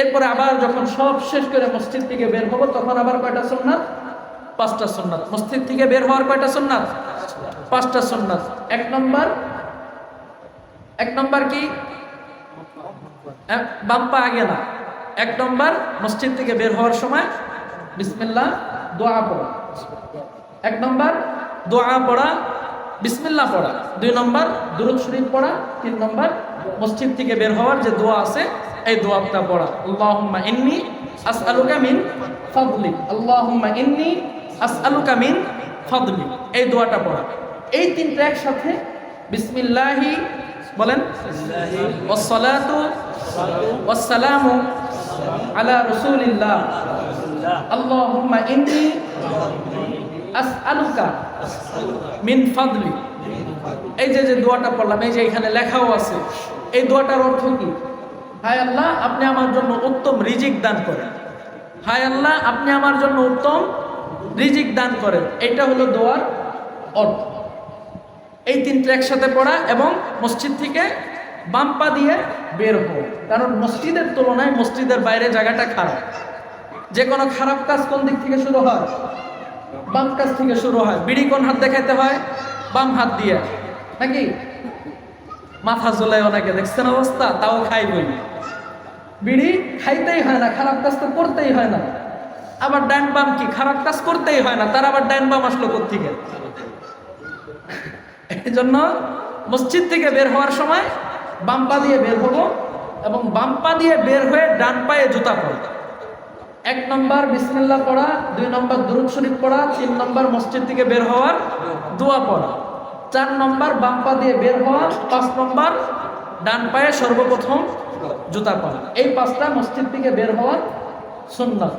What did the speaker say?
এরপরে আবার যখন সব শেষ করে মসজিদ থেকে বের হব তখন আবার কয়টা সুন্নাত? পাঁচটা সুন্নাত। মসজিদ থেকে বের হওয়ার কয়টা সুন্নাত? পাঁচটা সুন্নাত। এক নম্বর? এক নম্বর কি? আহ, বাম আগে না। এক নম্বর মসজিদ থেকে বের হওয়ার সময় বিসমিল্লাহ দোয়া পড়া। এক নম্বর দোয়া পড়া বিসমিল্লাহ পড়া। দুই নম্বর দুরুদ শরীফ পড়া। তিন নম্বর মসজিদ থেকে বের হওয়ার যে দোয়া আছে, এই দোয়াটা পড়া। আল্লাহুম্মা ইন্নি আসআলুকা মিন ফাদলিক আল্লাহুম্মা ইন্নি আসআলুকা মিন ফাদলিক এই দোয়াটা পড়া। এই তিনটা একসাথে বিসমিল্লাহি বলেন ওয়াসসালাতু ওয়াসসালামু আলা রাসূলিল্লাহ। আল্লাহুম্মা ইন্নি আসআলুকা মিন ফাদলি। এই যে যে দোয়াটা পড়লাম, এই যে এখানে লেখাও আছে। এই দোয়াটার অর্থ কি? হায় আল্লাহ, আপনি আমার জন্য উত্তম রিজিক দান করেন। হায় আল্লাহ, আপনি আমার জন্য উত্তম রিজিক দান করেন। এটা হলো দোয়ার অর্থ। এই তিনটা একসাথে পড়া এবং মসজিদ থেকে বাম পা দিয়ে বের হও কারণ মসজিদের তুলনায় মসজিদের বাইরে জায়গাটা খারাপ। যে কোনো খারাপ কাজ কোন দিক থেকে শুরু হয়? বাম কাজ থেকে শুরু হয়। বিড়ি কোন হাত দেখাইতে হয়? বাম হাত দিয়ে। নাকি? মাথা জ্বলে অনেকে, দেখছেন অবস্থা? তাও খাই বই। বিড়ি খাইতেই হয় না, খারাপ কাজ তো করতেই হয় না। আবার ডান বাম কি, খারাপ কাজ করতেই হয় না, তার আবার ডান বাম আসলো কোথেকে এই জন্য মসজিদ থেকে বের হওয়ার সময় বাম পা দিয়ে বের হব এবং বাম পা দিয়ে বের হয়ে ডান পায়ে জুতা পড়া এক নম্বর বিসমিল্লাহ পড়া, দুই নম্বর দুরুদ শরীফ পড়া, তিন নম্বর মসজিদ থেকে বের হওয়ার দোয়া পড়া। চার নম্বর বাম পা দিয়ে বের হওয়া, পাঁচ নম্বর ডান পায়ে সর্বপ্রথম জুতা পরা। এই পাঁচটা মসজিদ থেকে বের হওয়ার সুন্নাত।